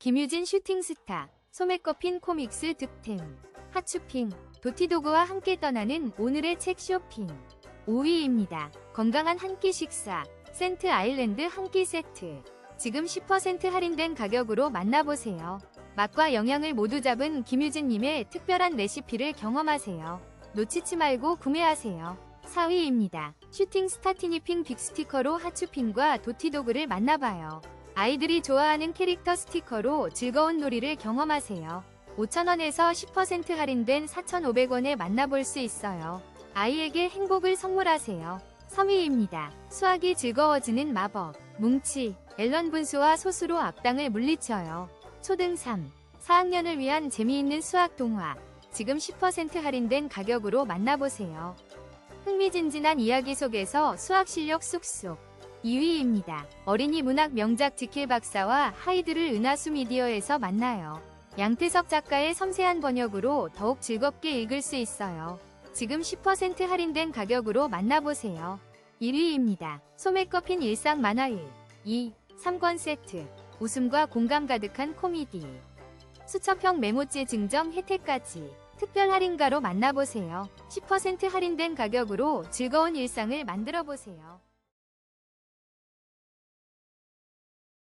김유진 슈팅스타, 소매꺼핀 코믹스 득템, 하추핑, 도티도그와 함께 떠나는 오늘의 책 쇼핑. 5위입니다. 건강한 한 끼 식사, 센트 아일랜드 한 끼 세트. 지금 10% 할인된 가격으로 만나보세요. 맛과 영양을 모두 잡은 김유진님의 특별한 레시피를 경험하세요. 놓치지 말고 구매하세요. 4위입니다. 슈팅 스타티니핑 빅 스티커로 하추핑과 도티도그를 만나봐요. 아이들이 좋아하는 캐릭터 스티커로 즐거운 놀이를 경험하세요. 5,000원에서 10% 할인된 4,500원에 만나볼 수 있어요. 아이에게 행복을 선물하세요. 3위입니다. 수학이 즐거워지는 마법. 뭉치, 앨런 분수와 소수로 악당을 물리쳐요. 초등 3, 4학년을 위한 재미있는 수학 동화. 지금 10% 할인된 가격으로 만나보세요. 흥미진진한 이야기 속에서 수학 실력 쑥쑥. 2위입니다. 어린이 문학 명작 지킬 박사와 하이드를 은하수 미디어에서 만나요. 양태석 작가의 섬세한 번역으로 더욱 즐겁게 읽을 수 있어요. 지금 10% 할인된 가격으로 만나보세요. 1위입니다. 소매꺼핀 일상 만화 1, 2, 3권 세트. 웃음과 공감 가득한 코미디. 수첩 형 메모지 증정 혜택까지. 특별 할인가로 만나보세요. 10% 할인된 가격으로 즐거운 일상을 만들어 보세요.